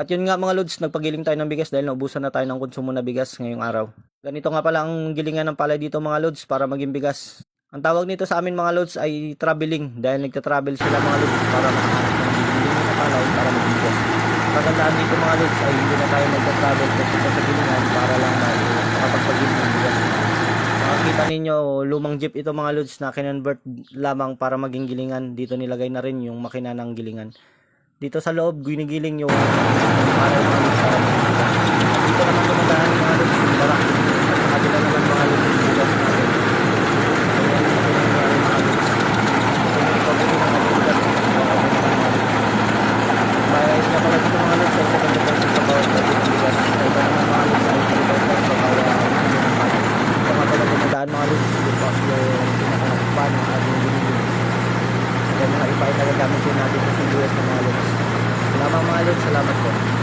At yun nga mga lods, nagpagiling tayo ng bigas dahil naubusan na tayo ng konsumo na bigas ngayong araw. Ganito nga pala ang gilingan ng palay dito mga lods para maging bigas. Ang tawag nito sa amin mga lods ay traveling dahil nagta-travel sila mga lods para gilingan ng palay para maging bigas. Kagandaan dito mga lods ay hindi na tayo nagta-travel kasi sa gilingan para lang makapagpagiling ng bigas. Makikita ninyo, lumang jeep ito mga lods na kinonvert lamang para maging gilingan. Dito nilagay na rin yung makina ng gilingan. Dito sa loob, ginigiling yung para naman sa Dito naman gumagahan yung mga lods, yung barak. At sa kabila naman mga lods, yung bigas natin. Mga mga. Bayad na pala dito mga lods, ay 70 pesos sa bawat pati ng bigas. Sa iba naman mga lods, ay 30 pesos sa bawat ito nga pala gumadaan mga lods, yung pa yung pinakanakupan ng ating ginigiling. Kaya mga iba ay nagagamit din natin sa ng mga lods, salamat po.